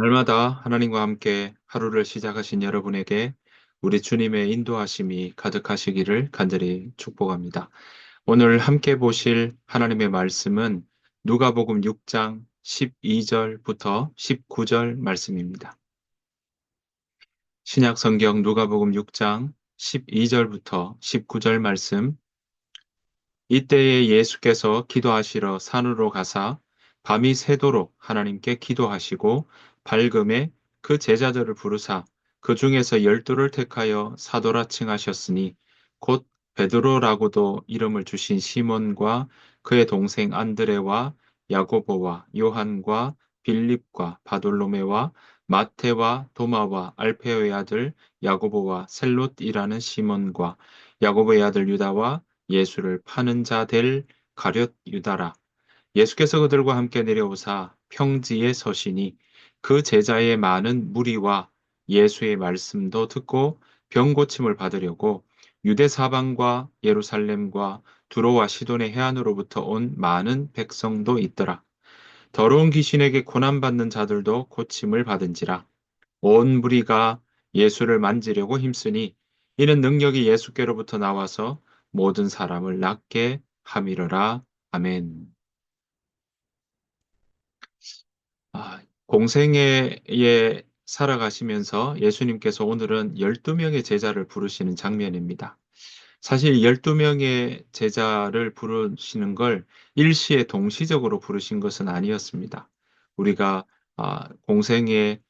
날마다 하나님과 함께 하루를 시작하신 여러분에게 우리 주님의 인도하심이 가득하시기를 간절히 축복합니다. 오늘 함께 보실 하나님의 말씀은 누가복음 6장 12절부터 19절 말씀입니다. 신약 성경 누가복음 6장 12절부터 19절 말씀 이때에 예수께서 기도하시러 산으로 가사 밤이 새도록 하나님께 기도하시고 밝음에 그 제자들을 부르사 그 중에서 열두를 택하여 사도라 칭하셨으니 곧 베드로라고도 이름을 주신 시몬과 그의 동생 안드레와 야고보와 요한과 빌립과 바돌로메와 마테와 도마와 알페오의 아들 야고보와 셀롯이라는 시몬과 야고보의 아들 유다와 예수를 파는 자 될 가룟 유다라. 예수께서 그들과 함께 내려오사 평지에 서시니 그 제자의 많은 무리와 예수의 말씀도 듣고 병 고침을 받으려고 유대 사방과 예루살렘과 두로와 시돈의 해안으로부터 온 많은 백성도 있더라. 더러운 귀신에게 고난받는 자들도 고침을 받은지라. 온 무리가 예수를 만지려고 힘쓰니 이는 능력이 예수께로부터 나와서 모든 사람을 낫게 함이러라. 아멘. 아, 공생애에 살아가시면서 예수님께서 오늘은 12명의 제자를 부르시는 장면입니다. 사실 12명의 제자를 부르시는 걸 일시에 동시적으로 부르신 것은 아니었습니다. 우리가 아, 공생애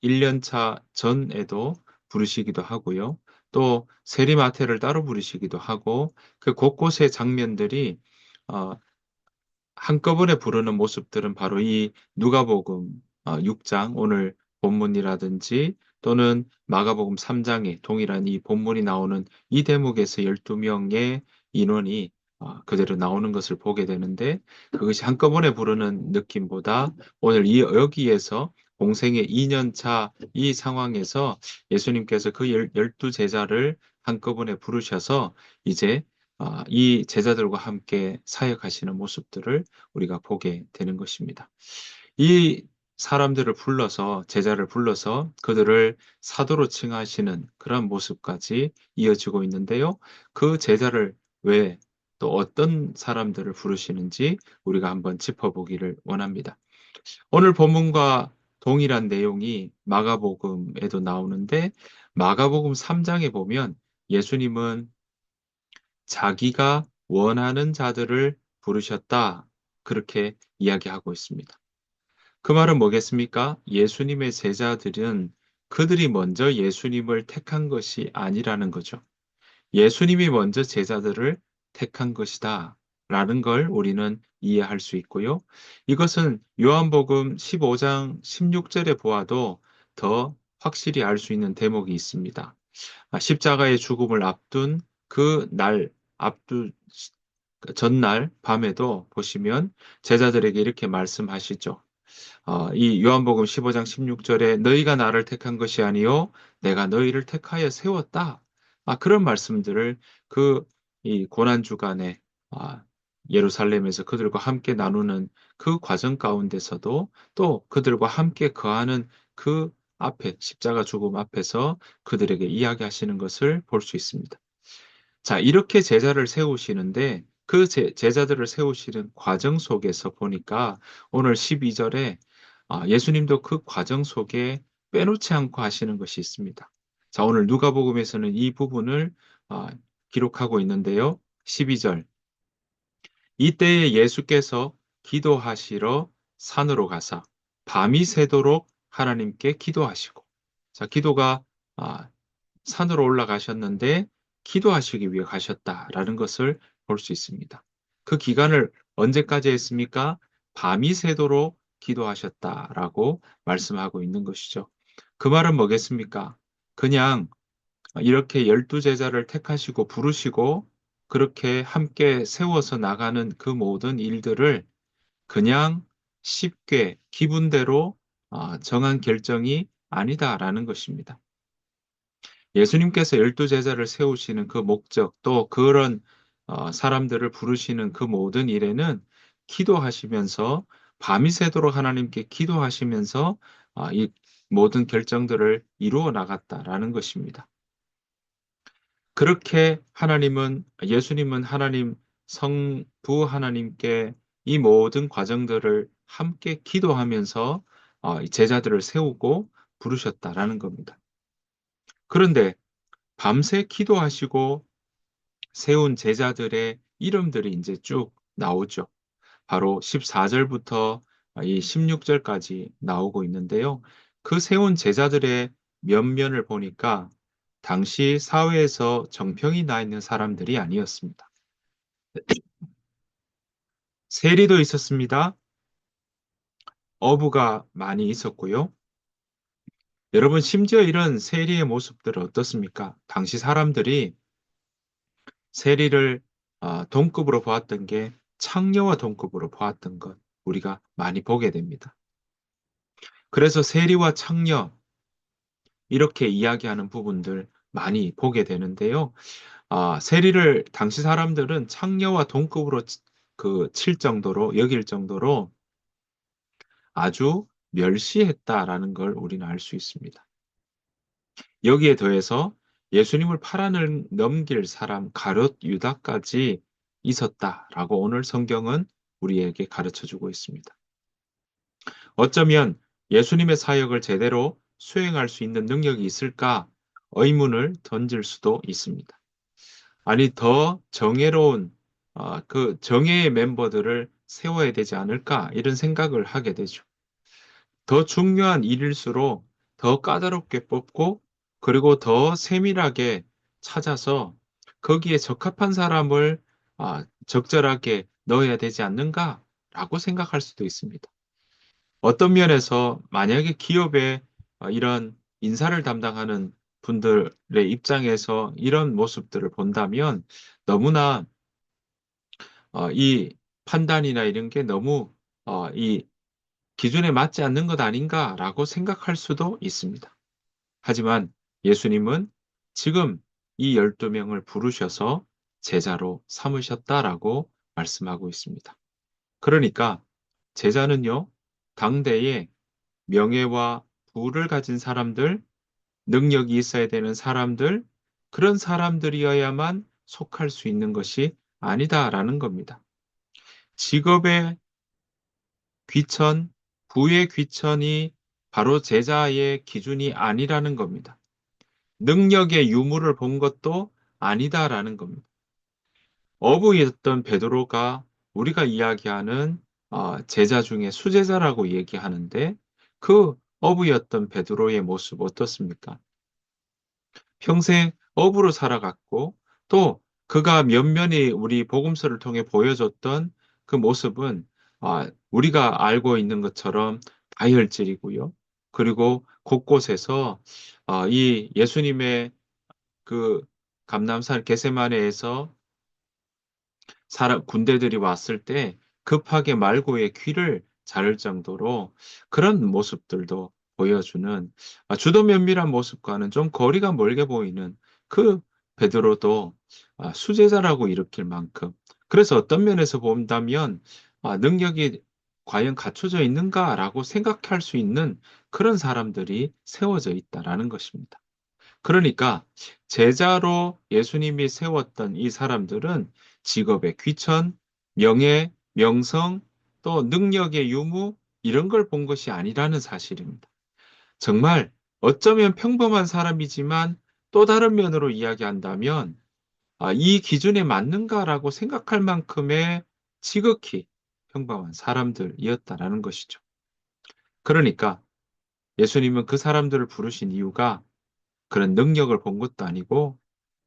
1년차 전에도 부르시기도 하고요. 또 세리마태를 따로 부르시기도 하고 그 곳곳의 장면들이 어, 한꺼번에 부르는 모습들은 바로 이 누가복음 6장 어, 오늘 본문이라든지 또는 마가복음 3장에 동일한 이 본문이 나오는 이 대목에서 12명의 인원이 어, 그대로 나오는 것을 보게 되는데 그것이 한꺼번에 부르는 느낌보다 오늘 이 여기에서 공생의 2년차 이 상황에서 예수님께서 그 열두 제자를 한꺼번에 부르셔서 이제 어, 이 제자들과 함께 사역하시는 모습들을 우리가 보게 되는 것입니다. 이 사람들을 불러서 제자를 불러서 그들을 사도로 칭하시는 그런 모습까지 이어지고 있는데요. 그 제자를 왜 또 어떤 사람들을 부르시는지 우리가 한번 짚어보기를 원합니다. 오늘 본문과 동일한 내용이 마가복음에도 나오는데 마가복음 3장에 보면 예수님은 자기가 원하는 자들을 부르셨다. 그렇게 이야기하고 있습니다. 그 말은 뭐겠습니까? 예수님의 제자들은 그들이 먼저 예수님을 택한 것이 아니라는 거죠. 예수님이 먼저 제자들을 택한 것이다. 라는 걸 우리는 이해할 수 있고요. 이것은 요한복음 15장 16절에 보아도 더 확실히 알 수 있는 대목이 있습니다. 아, 십자가의 죽음을 앞둔 그 날 앞두 전날 밤에도 보시면 제자들에게 이렇게 말씀하시죠. 어, 이 요한복음 15장 16절에 너희가 나를 택한 것이 아니요 내가 너희를 택하여 세웠다. 아, 그런 말씀들을 그 이 고난 주간에 아, 예루살렘에서 그들과 함께 나누는 그 과정 가운데서도 또 그들과 함께 거하는 그 앞에 십자가 죽음 앞에서 그들에게 이야기하시는 것을 볼 수 있습니다. 자, 이렇게 제자를 세우시는데 그 제, 제자들을 세우시는 과정 속에서 보니까 오늘 12절에 아, 예수님도 그 과정 속에 빼놓지 않고 하시는 것이 있습니다. 자, 오늘 누가복음에서는 이 부분을 아, 기록하고 있는데요. 12절. 이때에 예수께서 기도하시러 산으로 가사 밤이 새도록 하나님께 기도하시고 자, 기도가 아, 산으로 올라가셨는데 기도하시기 위해 가셨다라는 것을 볼 수 있습니다. 그 기간을 언제까지 했습니까? 밤이 새도록 기도하셨다라고 말씀하고 있는 것이죠. 그 말은 뭐겠습니까? 그냥 이렇게 열두 제자를 택하시고 부르시고 그렇게 함께 세워서 나가는 그 모든 일들을 그냥 쉽게 기분대로 어, 정한 결정이 아니다라는 것입니다. 예수님께서 열두 제자를 세우시는 그 목적 또 그런 어, 사람들을 부르시는 그 모든 일에는 기도하시면서 밤이 새도록 하나님께 기도하시면서 아, 이 모든 결정들을 이루어 나갔다라는 것입니다. 그렇게 하나님은 예수님은 하나님 성부 하나님께 이 모든 과정들을 함께 기도하면서 어, 제자들을 세우고 부르셨다라는 겁니다. 그런데 밤새 기도하시고 세운 제자들의 이름들이 이제 쭉 나오죠. 바로 14절부터 이 16절까지 나오고 있는데요. 그 세운 제자들의 면면을 보니까 당시 사회에서 정평이 나 있는 사람들이 아니었습니다. 세리도 있었습니다. 어부가 많이 있었고요. 여러분, 심지어 이런 세리의 모습들은 어떻습니까? 당시 사람들이 세리를 어, 동급으로 보았던 게 창녀와 동급으로 보았던 것 우리가 많이 보게 됩니다. 그래서 세리와 창녀 이렇게 이야기하는 부분들 많이 보게 되는데요. 아, 세리를 당시 사람들은 창녀와 동급으로 그 칠 정도로 여길 정도로 아주 멸시했다라는 걸 우리는 알 수 있습니다. 여기에 더해서 예수님을 팔아는 넘길 사람 가롯 유다까지 있었다라고 오늘 성경은 우리에게 가르쳐 주고 있습니다. 어쩌면 예수님의 사역을 제대로 수행할 수 있는 능력이 있을까 의문을 던질 수도 있습니다. 아니 더 정예로운 어, 그 정예의 멤버들을 세워야 되지 않을까 이런 생각을 하게 되죠. 더 중요한 일일수록 더 까다롭게 뽑고 그리고 더 세밀하게 찾아서 거기에 적합한 사람을 아, 적절하게 넣어야 되지 않는가라고 생각할 수도 있습니다. 어떤 면에서 만약에 기업에 어, 이런 인사를 담당하는 분들의 입장에서 이런 모습들을 본다면 너무나 어, 이 판단이나 이런 게 너무 어, 이 기준에 맞지 않는 것 아닌가라고 생각할 수도 있습니다. 하지만 예수님은 지금 이 12명을 부르셔서 제자로 삼으셨다라고 말씀하고 있습니다. 그러니까 제자는요, 당대에 명예와 부를 가진 사람들, 능력이 있어야 되는 사람들, 그런 사람들이어야만 속할 수 있는 것이 아니다라는 겁니다. 직업의 귀천, 부의 귀천이 바로 제자의 기준이 아니라는 겁니다. 능력의 유무를 본 것도 아니다라는 겁니다. 어부였던 베드로가 우리가 이야기하는 어, 제자 중에 수제자라고 얘기하는데 그 어부였던 베드로의 모습 어떻습니까? 평생 어부로 살아갔고 또 그가 면면이 우리 복음서를 통해 보여줬던 그 모습은 아, 우리가 알고 있는 것처럼 다혈질이고요. 그리고 곳곳에서 어, 이 예수님의 그 감남산 게세마네에서 사람 군대들이 왔을 때 급하게 말고의 귀를 자를 정도로 그런 모습들도 보여주는 아, 주도 면밀한 모습과는 좀 거리가 멀게 보이는 그 베드로도 아, 수제자라고 일으킬 만큼. 그래서 어떤 면에서 본다면 아, 능력이 과연 갖춰져 있는가라고 생각할 수 있는 그런 사람들이 세워져 있다라는 것입니다. 그러니까 제자로 예수님이 세웠던 이 사람들은 직업의 귀천, 명예, 명성, 또 능력의 유무 이런 걸 본 것이 아니라는 사실입니다. 정말 어쩌면 평범한 사람이지만 또 다른 면으로 이야기한다면 아, 이 기준에 맞는가라고 생각할 만큼의 지극히 평범한 사람들이었다라는 것이죠. 그러니까 예수님은 그 사람들을 부르신 이유가 그런 능력을 본 것도 아니고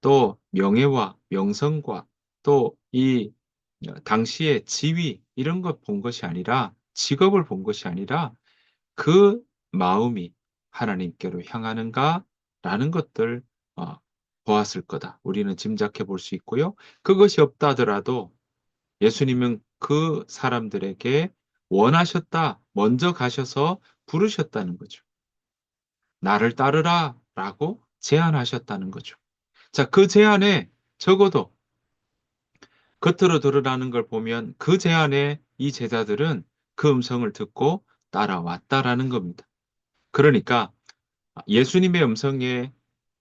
또 명예와 명성과 또 이 당시의 지위 이런 것 본 것이 아니라 직업을 본 것이 아니라 그 마음이 하나님께로 향하는가라는 것들 어, 보았을 거다. 우리는 짐작해 볼 수 있고요. 그것이 없다 하더라도 예수님은 그 사람들에게 원하셨다. 먼저 가셔서 부르셨다는 거죠. 나를 따르라 라고 제안하셨다는 거죠. 자, 그 제안에 적어도 겉으로 드러나는 걸 보면 그 제안에 이 제자들은 그 음성을 듣고 따라왔다라는 겁니다. 그러니까 예수님의 음성에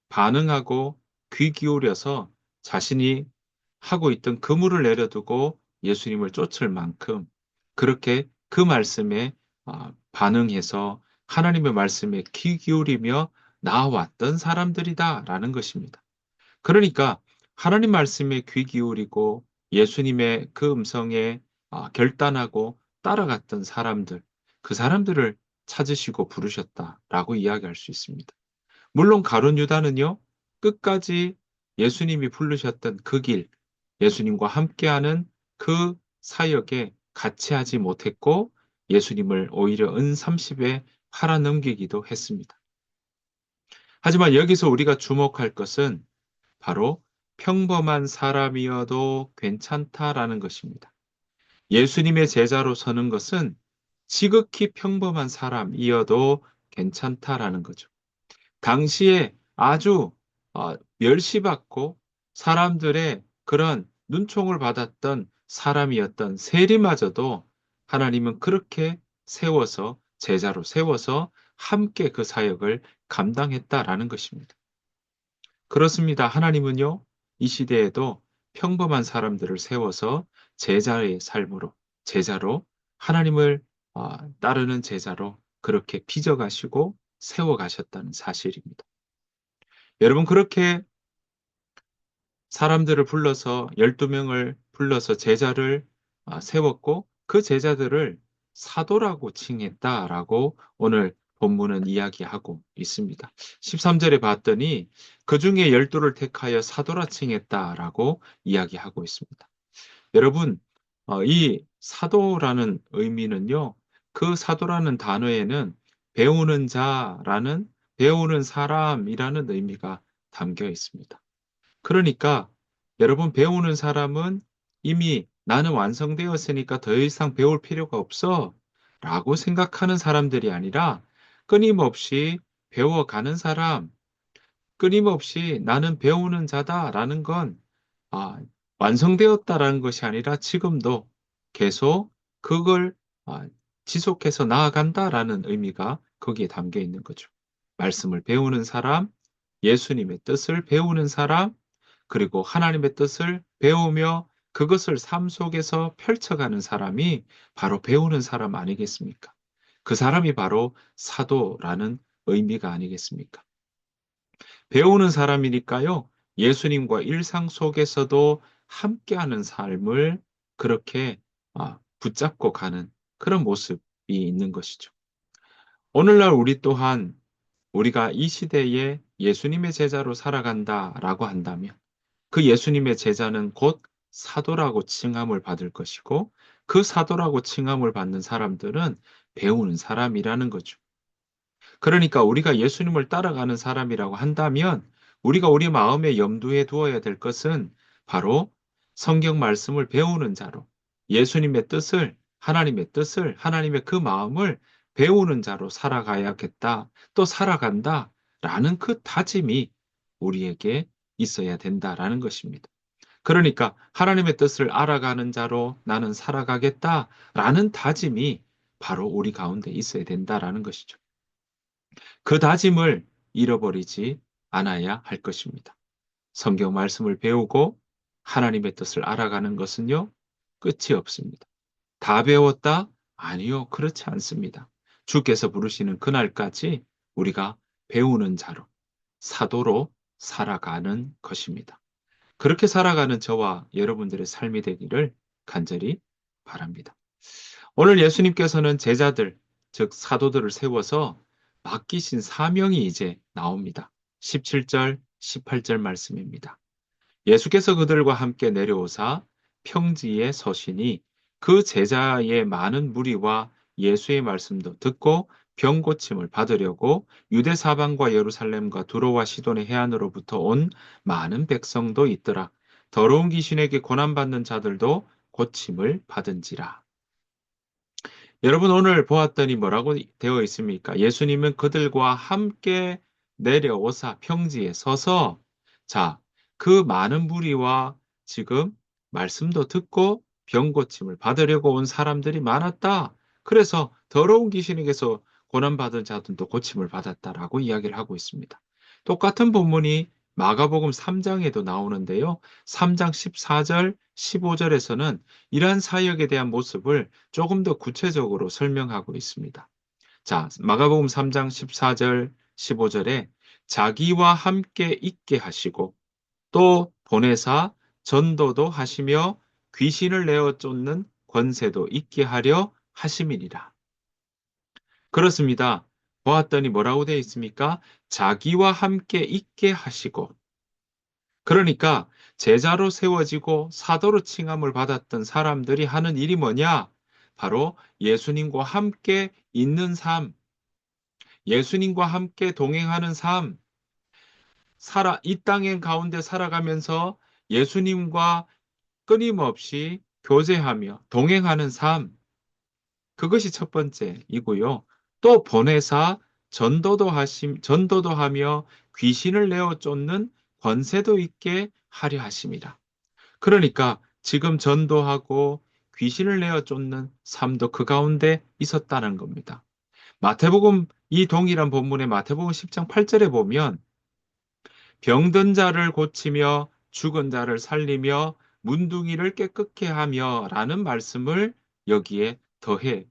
반응하고 귀 기울여서 자신이 하고 있던 그물을 내려두고 예수님을 쫓을 만큼 그렇게 그 말씀에 아, 반응해서 하나님의 말씀에 귀 기울이며 나왔던 사람들이다라는 것입니다. 그러니까 하나님 말씀에 귀 기울이고 예수님의 그 음성에 아, 결단하고 따라갔던 사람들, 그 사람들을 찾으시고 부르셨다라고 이야기할 수 있습니다. 물론 가론 유다는요, 끝까지 예수님이 부르셨던 그 길, 예수님과 함께하는 그 사역에 같이 하지 못했고 예수님을 오히려 은 30에 팔아 넘기기도 했습니다. 하지만 여기서 우리가 주목할 것은 바로 평범한 사람이어도 괜찮다라는 것입니다. 예수님의 제자로 서는 것은 지극히 평범한 사람이어도 괜찮다라는 거죠. 당시에 아주 어, 멸시받고 사람들의 그런 눈총을 받았던 사람이었던 세리마저도 하나님은 그렇게 세워서 제자로 세워서 함께 그 사역을 감당했다라는 것입니다. 그렇습니다. 하나님은요, 이 시대에도 평범한 사람들을 세워서 제자의 삶으로, 제자로 하나님을 어, 따르는 제자로 그렇게 빚어가시고 세워가셨다는 사실입니다. 여러분, 그렇게 사람들을 불러서 12명을 불러서 제자를 아, 세웠고 그 제자들을 사도라고 칭했다라고 오늘 본문은 이야기하고 있습니다. 13절에 봤더니 그 중에 열두를 택하여 사도라 칭했다라고 이야기하고 있습니다. 여러분, 어, 이 사도라는 의미는요, 그 사도라는 단어에는 배우는 자라는 배우는 사람이라는 의미가 담겨 있습니다. 그러니까 여러분 배우는 사람은 이미 나는 완성되었으니까 더 이상 배울 필요가 없어 라고 생각하는 사람들이 아니라 끊임없이 배워가는 사람, 끊임없이 나는 배우는 자다라는 건 아, 완성되었다라는 것이 아니라 지금도 계속 그걸 아, 지속해서 나아간다라는 의미가 거기에 담겨 있는 거죠. 말씀을 배우는 사람, 예수님의 뜻을 배우는 사람, 그리고 하나님의 뜻을 배우며 그것을 삶 속에서 펼쳐가는 사람이 바로 배우는 사람 아니겠습니까? 그 사람이 바로 사도라는 의미가 아니겠습니까? 배우는 사람이니까요, 예수님과 일상 속에서도 함께하는 삶을 그렇게 아, 붙잡고 가는 그런 모습이 있는 것이죠. 오늘날 우리 또한 우리가 이 시대에 예수님의 제자로 살아간다라고 한다면 그 예수님의 제자는 곧 사도라고 칭함을 받을 것이고 그 사도라고 칭함을 받는 사람들은 배우는 사람이라는 거죠. 그러니까 우리가 예수님을 따라가는 사람이라고 한다면 우리가 우리 마음에 염두에 두어야 될 것은 바로 성경 말씀을 배우는 자로 예수님의 뜻을 하나님의 뜻을 하나님의 그 마음을 배우는 자로 살아가야겠다 또 살아간다 라는 그 다짐이 우리에게 있어야 된다라는 것입니다. 그러니까 하나님의 뜻을 알아가는 자로 나는 살아가겠다라는 다짐이 바로 우리 가운데 있어야 된다라는 것이죠. 그 다짐을 잃어버리지 않아야 할 것입니다. 성경 말씀을 배우고 하나님의 뜻을 알아가는 것은요, 끝이 없습니다. 다 배웠다? 아니요, 그렇지 않습니다. 주께서 부르시는 그날까지 우리가 배우는 자로, 사도로 살아가는 것입니다. 그렇게 살아가는 저와 여러분들의 삶이 되기를 간절히 바랍니다. 오늘 예수님께서는 제자들, 즉 사도들을 세워서 맡기신 사명이 이제 나옵니다. 17절, 18절 말씀입니다. 예수께서 그들과 함께 내려오사 평지에 서시니 그 제자의 많은 무리와 예수의 말씀도 듣고 병 고침을 받으려고 유대 사방과 예루살렘과 두로와 시돈의 해안으로부터 온 많은 백성도 있더라. 더러운 귀신에게 고난받는 자들도 고침을 받은지라. 여러분 오늘 보았더니 뭐라고 되어 있습니까? 예수님은 그들과 함께 내려오사 평지에 서서 자, 그 많은 무리와 지금 말씀도 듣고 병 고침을 받으려고 온 사람들이 많았다. 그래서 더러운 귀신에게서 고난받은 자들도 고침을 받았다라고 이야기를 하고 있습니다. 똑같은 본문이 마가복음 3장에도 나오는데요. 3장 14절, 15절에서는 이러한 사역에 대한 모습을 조금 더 구체적으로 설명하고 있습니다. 자, 마가복음 3장 14절, 15절에 자기와 함께 있게 하시고 또 보내사 전도도 하시며 귀신을 내어 쫓는 권세도 있게 하려 하심이니라. 그렇습니다. 보았더니 뭐라고 되어 있습니까? 자기와 함께 있게 하시고 그러니까 제자로 세워지고 사도로 칭함을 받았던 사람들이 하는 일이 뭐냐? 바로 예수님과 함께 있는 삶, 예수님과 함께 동행하는 삶, 살아, 이 땅의 가운데 살아가면서 예수님과 끊임없이 교제하며 동행하는 삶, 그것이 첫 번째이고요. 또 보내사 전도도 하심, 전도도 하며 귀신을 내어 쫓는 권세도 있게 하려 하심이라. 그러니까 지금 전도하고 귀신을 내어 쫓는 삶도 그 가운데 있었다는 겁니다. 마태복음 이 동일한 본문의 마태복음 10장 8절에 보면 병든 자를 고치며 죽은 자를 살리며 문둥이를 깨끗게 하며 라는 말씀을 여기에 더해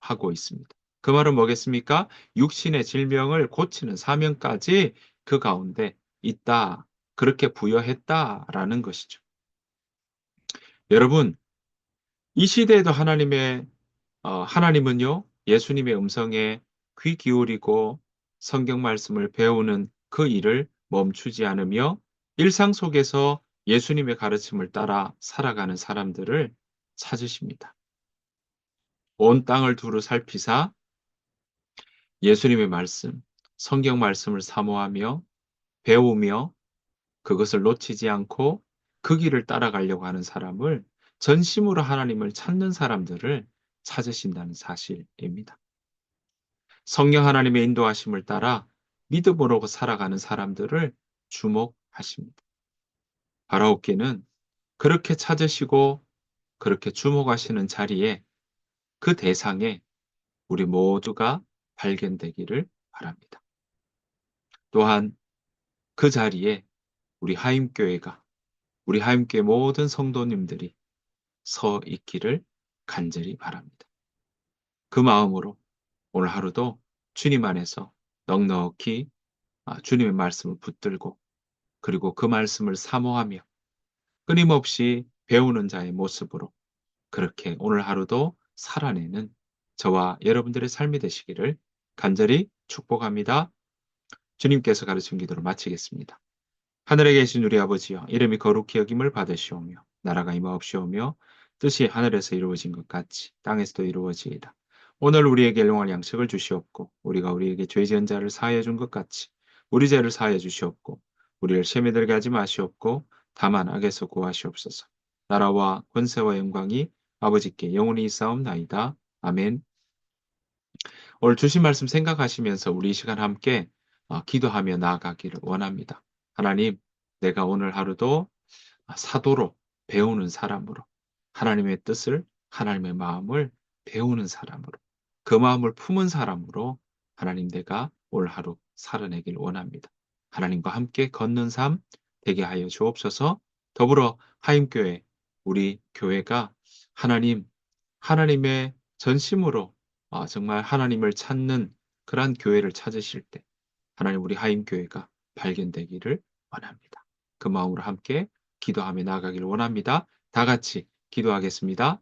하고 있습니다. 그 말은 뭐겠습니까? 육신의 질병을 고치는 사명까지 그 가운데 있다. 그렇게 부여했다라는 것이죠. 여러분, 이 시대에도 하나님의 어, 하나님은요 예수님의 음성에 귀 기울이고 성경 말씀을 배우는 그 일을 멈추지 않으며 일상 속에서 예수님의 가르침을 따라 살아가는 사람들을 찾으십니다. 온 땅을 두루 살피사 예수님의 말씀, 성경 말씀을 사모하며 배우며 그것을 놓치지 않고 그 길을 따라가려고 하는 사람을 전심으로 하나님을 찾는 사람들을 찾으신다는 사실입니다. 성령 하나님의 인도하심을 따라 믿음으로 살아가는 사람들을 주목하십니다. 바라옵기는 그렇게 찾으시고 그렇게 주목하시는 자리에 그 대상에 우리 모두가 발견되기를 바랍니다. 또한 그 자리에 우리 하임교회가 우리 하임교회 모든 성도님들이 서 있기를 간절히 바랍니다. 그 마음으로 오늘 하루도 주님 안에서 넉넉히 아, 주님의 말씀을 붙들고 그리고 그 말씀을 사모하며 끊임없이 배우는 자의 모습으로 그렇게 오늘 하루도 살아내는 저와 여러분들의 삶이 되시기를 간절히 축복합니다. 주님께서 가르친 기도를 마치겠습니다. 하늘에 계신 우리 아버지여 이름이 거룩히 여김을 받으시오며 나라가 임하옵시오며 뜻이 하늘에서 이루어진 것 같이 땅에서도 이루어지이다. 오늘 우리에게 일용할 양식을 주시옵고 우리가 우리에게 죄 지은 자를 사하여 준 것 같이 우리 죄를 사하여 주시옵고 우리를 시험에 들게 하지 마시옵고 다만 악에서 구하시옵소서. 나라와 권세와 영광이 아버지께 영원히 있사옵나이다. 아멘. 오늘 주신 말씀 생각하시면서 우리 이 시간 함께 어, 기도하며 나아가기를 원합니다. 하나님, 내가 오늘 하루도 사도로 배우는 사람으로 하나님의 뜻을 하나님의 마음을 배우는 사람으로 그 마음을 품은 사람으로 하나님 내가 올 하루 살아내길 원합니다. 하나님과 함께 걷는 삶 되게 하여 주옵소서 더불어 하임교회 우리 교회가 하나님 하나님의 전심으로 아, 정말 하나님을 찾는 그러한 교회를 찾으실 때 하나님 우리 하임교회가 발견되기를 원합니다. 그 마음으로 함께 기도하며 나아가기를 원합니다. 다 같이 기도하겠습니다.